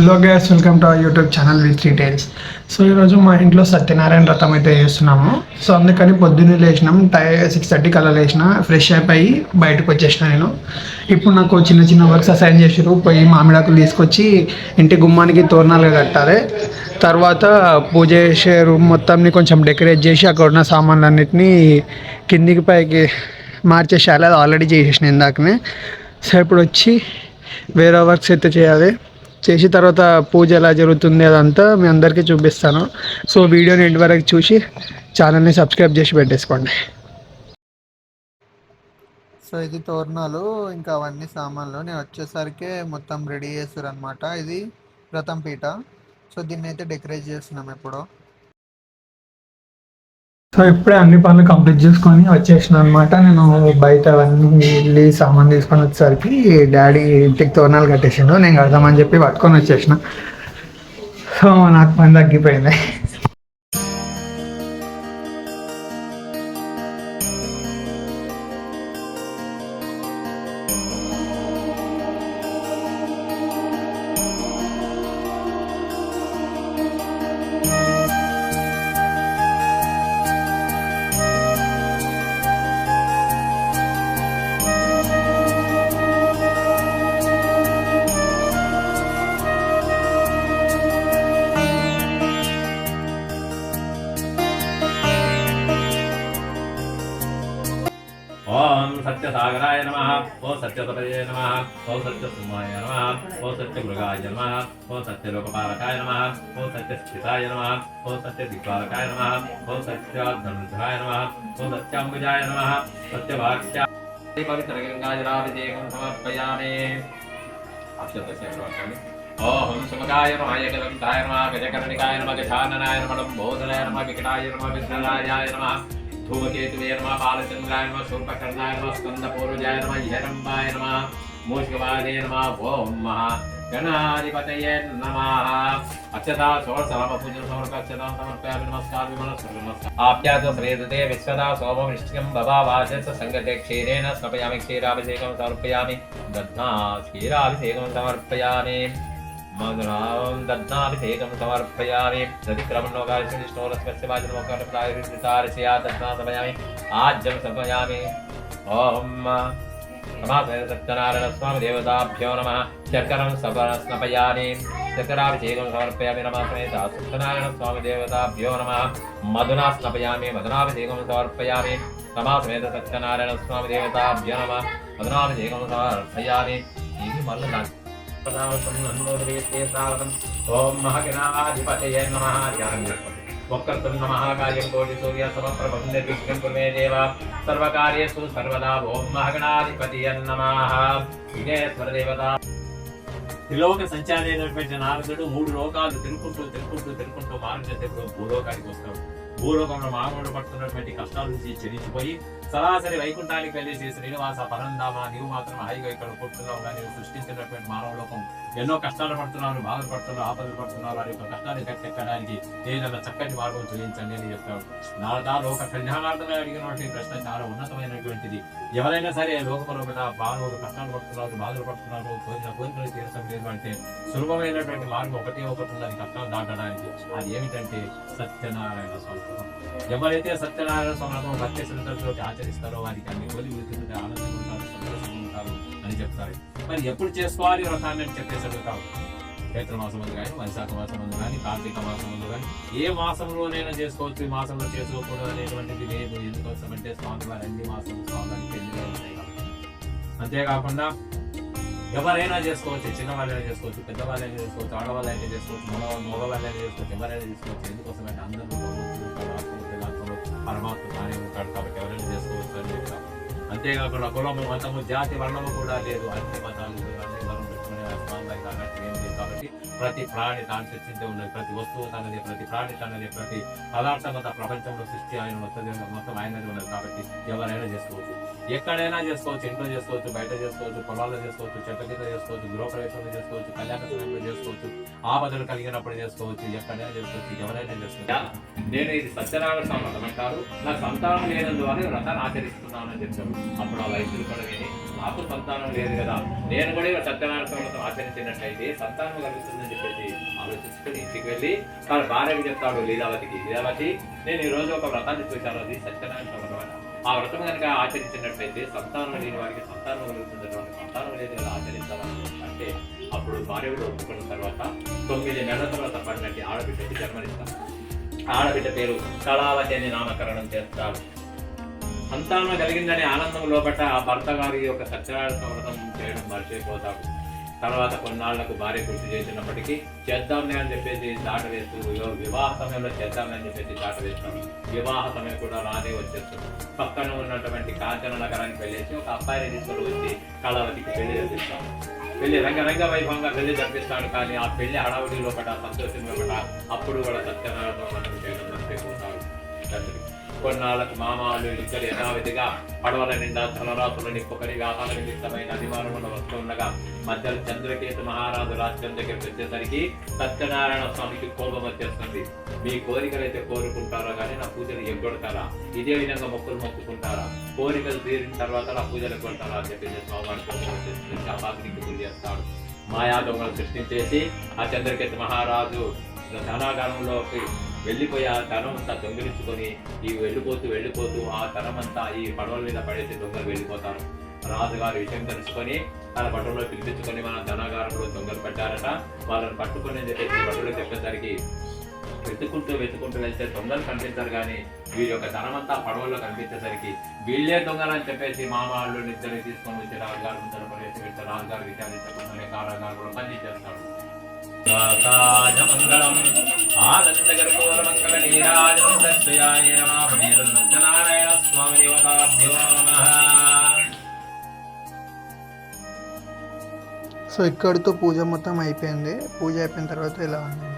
Hello guys welcome to our YouTube channel with details so ఈరోజు మా ఇంట్లో సత్యనారాయణ వ్రతం అయితే చేస్తున్నాము. సో అందుకని పొద్దున్నే లేచినాం. టై సిక్స్ థర్టీకి అలా లేచిన ఫ్రెష్ అయిపోయి బయటకు వచ్చేసిన నేను. ఇప్పుడు నాకు చిన్న చిన్న వర్క్స్ అసైన్ చేసారు పోయి మామిడాకులు తీసుకొచ్చి ఇంటి గుమ్మానికి తోరణాలు కట్టాలి. తర్వాత పూజ చేసే రూమ్ మొత్తాన్ని కొంచెం డెకరేట్ చేసి అక్కడ ఉన్న సామాన్లన్నిటినీ కిందికి పైకి మార్చేసేయాలి అది ఆల్రెడీ చేసేసిన ఇందాకనే. సో ఇప్పుడు వచ్చి వేరే వర్క్స్ అయితే చేయాలి. చేసిన తర్వాత పూజ ఎలా జరుగుతుంది అదంతా మీ అందరికీ చూపిస్తాను. సో వీడియోని ఎండ్ వరకు చూసి ఛానల్ని సబ్స్క్రైబ్ చేసి పెట్టేసుకోండి. సో ఇది తోరణాలు ఇంకా అవన్నీ సామాన్లు. నేను వచ్చేసరికి మొత్తం రెడీ చేస్తారు అనమాట ఇది రథం పీట. సో దీన్ని అయితే డెకరేట్ చేస్తున్నాం ఎప్పుడో. సో ఇప్పుడే అన్ని పనులు కంప్లీట్ చేసుకొని వచ్చేసిన అనమాట నేను బయట అవన్నీ వెళ్ళి సామాన్ తీసుకొని వచ్చేసరికి డాడీ ఇంటికి తోరణాలు కట్టేసిండు. నేను కడదామని చెప్పి పట్టుకొని వచ్చేసిన. సో నాకు పని తగ్గిపోయింది. సత్యసాగరాయ నమ ఓ సత్యతపయే నమ ఓ సత్యసింహాయ నమ ఓ సత్యమృగాయ నమ ఓ సత్యలోకపాలకాయ నమ ఓ సత్యస్థితాయ నమ ఓ సత్యదిక్పాలకాయ నమ ఓ సత్యాధనుధాయ నమ ఓ సత్యాంబుజాయ నమ సత్యవాక్య పవిత్రగంగాజలాభిషేకం సమర్పయామి అక్షతశేఖరవర్గాన్ని ఓం సుమకాయ నమ ఏకదంతాయ నమ గజకర్ణికాయ నమ గజాననాయ నమ లంబోదరాయ నమ వికటాయ నమ విఘ్నరాజాయ నమ. ధూమకేతువే నమ బాలచంద్రాయ నమ శూర్పకర్ణాయ నమ స్కందపూర్వజాయ నమ యరంబాయ నమ మూషికవాదే నమ ఓం మహా గణాధిపతయే నమ అచ్చతా షోడశలమ పూజన సమర్ప అచ్చతాం సమర్పయామి నమస్కార విమల నమస్కార ఆప్యాచ శ్రేయతే విశ్వదా సోమం నిష్టికం భవా సంగతే క్షీరేణ క్షీరాభిషేకం సమర్పయామి క్షీరాభిషేకం సమర్పయామి दध्नाभिषेकं समर्पयामि दधिक्रमणोगाशनिष्ठोरस्वस्य वाचनमोकरप्रायुर्नितारचया दध्ना समयामि आज्यं समर्पयामि ॐ सत्यनारायणस्वामिदेवताभ्यो नमः। शर्करं स्नपयामि शर्कराभिषेकं समर्पयामि नमः। समेता सत्यनारायणस्वामिदेवताभ्यो नमः। मधुना स्नपयामि मधुनाभिषेकं समर्पयामि। नमः समेत सत्यनारायणस्वामिदेवताभ्यो नमः। मधुनाभिषेकं समर्पयामि। इति मल्लनाट्यम् ఓం మహగణాధిపతయ నమ ధ్యానం చేసుకోండి వక్రతుం నమ కార్యం కోటి సూర్య సమప్రభం నిర్విఘ్నం కుమే దేవ. సర్వకార్యేషు సర్వదా ఓం మహగణాధిపతియ నమ. విఘ్నేశ్వర దేవత త్రిలోక సంచారి అయినటువంటి నారదుడు మూడు లోకాలు తిరుక్కుంటూ తిరుక్కుంటూ తిరుక్కుంటూ మార్గ భూలోకానికి వస్తాడు. భూలోకంలో మానవుడు పడుతున్నటువంటి కష్టాల నుంచి చెల్లించిపోయి సరాసరి వైకుంఠానికి శ్రీ శ్రీనివాస పరంధామ నీవు మాత్రం హాయిగా ఇక్కడ కూర్చున్నావు కానీ సృష్టించినటువంటి మానవ లోకం ఎన్నో కష్టాలు పడుతున్నారు బాధలు పడుతున్నారు ఆపదలు పడుతున్నారు. వారి యొక్క కష్టాన్ని కట్టెక్కడానికి ఏదైనా చక్కటి మార్గం చూపించండి అని చెప్తాడు నారదా లోక కళ్యాణార్థమే అడిగినటువంటి ప్రశ్న చాలా ఉన్నతమైనటువంటిది. ఎవరైనా సరే లోకంలో కూడా మానవుడు కష్టాలు పడుతున్నారు బాధలు పడుతున్నారు కోరిన కోరికలు తీర్చడం లేదు అంటే సులభమైనటువంటి మార్గం ఒకటే ఒకటి ఉన్నది కష్టాలు దాటడానికి. అది ఏమిటంటే సత్యనారాయణ స్వామి. ఎవరైతే సత్యనారాయణ స్వామి భక్తి శ్రద్ధలతోటి ఆచరిస్తారో వారికి అన్ని కోరి వృత్తి ఆనందంగా ఉంటారు సంతోషంగా ఉంటారు అని చెప్తారు. మరి ఎప్పుడు చేసుకోవాలి వ్రతాన్ని అని చెప్పేసి అడుగుతారు. చైత్ర ముందు కానీ వైశాఖ మాసం ముందు కానీ కార్తీక మాసం ముందు కానీ ఏ మాసంలోనైనా చేసుకోవచ్చు ఈ మాసంలో చేసుకోకూడదు అనేటువంటిది లేదు. ఎందుకోసమంటే స్వామి వారి అన్ని మాసం స్వామి వారికి ఉంటాయి అంతేకాకుండా ఎవరైనా చేసుకోవచ్చు చిన్నవాళ్ళైనా చేసుకోవచ్చు పెద్దవాళ్ళైనా చేసుకోవచ్చు ఆడవాళ్ళైనా చేసుకోవచ్చు మగవాళ్ళు మగవాళ్ళైనా చేసుకోవచ్చు ఎవరైనా చేసుకోవచ్చు. ఎందుకోసమంటే అందరూ అంతేకాకుండా కులము మతము జాతి వర్ణము కూడా లేదు. అన్ని మతాలు. ప్రతి ప్రాణి తాను సృష్టించే ఉన్నది ప్రతి వస్తువు తనది ప్రతి ప్రాణి తనది ప్రతి పదార్థం అంతా ప్రపంచంలో సృష్టి ఆయన మొత్తం మొత్తం ఆయనది ఉన్నది కాబట్టి ఎవరైనా చేసుకోవచ్చు. ఎక్కడైనా చేసుకోవచ్చు ఇంట్లో చేసుకోవచ్చు బయట చేసుకోవచ్చు పొలాల్లో చేసుకోవచ్చు చెట్ల కింద చేసుకోవచ్చు గృహప్రవేశంలో చేసుకోవచ్చు కళ్యాణ సమయంలో చేసుకోవచ్చు ఆపదలు కలిగినప్పుడు చేసుకోవచ్చు ఎక్కడైనా చేసుకోవచ్చు ఎవరైనా చేసుకోవచ్చు. నేను ఇది సత్యనారాయణ స్వామి అంటారు. నా సంతానం లేనందువల్ల ఈ వ్రతాన్ని ఆచరిస్తున్నాను అని చెప్పారు. అప్పుడు ఆ వైద్యులు కూడా విని మాకు సంతానం లేదు కదా. నేను కూడా ఇలా సత్యనారాయణ ఆచరించినట్లయితే సంతానం కలుగుతుందని చెప్పేసి ఆలోచించుకుని ఇంటికి వెళ్ళి తన భార్యకి చెప్తాడు లీలావతికి. లీలావతి నేను ఈ రోజు ఒక వ్రతాన్ని చూశాను. అది సత్యనారాయణ వ్రతం. ఆ వ్రతం కనుక ఆచరించినట్లయితే సంతానం లేని వారికి సంతానం కలుగుతుంది సంతానం లేదు కదా ఆచరించాలని అంటే అప్పుడు భార్య కూడా ఒప్పుకున్న తర్వాత తొమ్మిది నెలల తర్వాత పడినట్టు ఆడబిడ్డకి జన్మనిస్తారు ఆడబిడ్డ పేరు కళావతి అని నామకరణం చేస్తారు. సంతానం కలిగిందనే ఆనందం లోపట ఆ భర్త గారి యొక్క సత్యనారాయణ వ్రతం చేయడం మర్చిపోతాడు తర్వాత కొన్నాళ్ళకు భార్య గుర్తు చేసినప్పటికీ చేద్దాంలే అని చెప్పేసి దాట వేస్తూ వివాహ సమయంలో చేద్దాంలే అని చెప్పేసి దాట వేస్తాడు వివాహ సమయం కూడా రానే వచ్చేస్తుంది. పక్కన ఉన్నటువంటి కాంచన నగరానికి వెళ్ళేసి ఒక అబ్బాయిని తీసుకొని వచ్చి కళావతికి పెళ్ళి జరిపిస్తాడు పెళ్ళి రంగరంగ వైభవంగా పెళ్ళి జరిపిస్తాడు కానీ ఆ పెళ్ళి హడావుడి లోపల సంతోషం లోపల అప్పుడు కూడా సత్యనారాయణ వ్రతం చేయడం మర్చిపోతాడు తండ్రి కొన్నాళ్ళకు మామాలు ఇద్దరు యథావిధిగా పడవల నిండా ధనరాశుల నిప్పుకొని వ్యాపార నిమిత్తమైన అధిమానములు వస్తూ ఉండగా మధ్యలో చంద్రకేతు మహారాజు రాజ్యం దగ్గరికి వచ్చేసరికి సత్యనారాయణ స్వామికి కోపం వచ్చేస్తుంది. మీ కోరికలు అయితే కోరుకుంటారా కానీ నా పూజలు ఎగ్గొడతారా? ఇదే విధంగా మొక్కులు మొక్కుకుంటారా? కోరికలు తీరిన తర్వాత నా పూజలు ఎగ్గొడతారా అని చెప్పేసి స్వామి కోపం వచ్చేస్తుంది. శాపాగ్నికి గురి చేస్తాడు. మాయా సృష్టించేసి ఆ చంద్రకేతు మహారాజు ధనాగారంలోకి వెళ్ళిపోయి ఆ తరం అంతా దొంగిలించుకొని ఈ వెళ్ళిపోతూ వెళ్ళిపోతూ ఆ తరం అంతా ఈ పడవల మీద పడేసి దొంగలు వెళ్ళిపోతారు. రాజుగారు విషయం తెలుసుకొని తన భటుల్లో పిలిపించుకొని మన ధనాగారంలో దొంగలు పెట్టారట వాళ్ళని పట్టుకొని చెప్పేసి భటులు చెప్పేసరికి వెతుకుంటూ వెతుకుంటూ వెళ్తే దొంగలు కనిపించారు కానీ వీరి యొక్క ధనమంతా పడవల్లో కనిపించేసరికి వీళ్ళే దొంగలు అని చెప్పేసి మామాళ్ళు నిద్రని తీసుకొని వచ్చి రాజుగారు ముందర పడేసి వెళ్తే రాజుగారు విచారించకుండానే కారాగారు కూడా పనిచేస్తాడు ఆనందగర్భోరమంగళ స్వామి దేవతాభ్యో సో ఇక్కడితో పూజ మొత్తం అయిపోయింది పూజ అయిపోయిన తర్వాత ఇలా ఉంది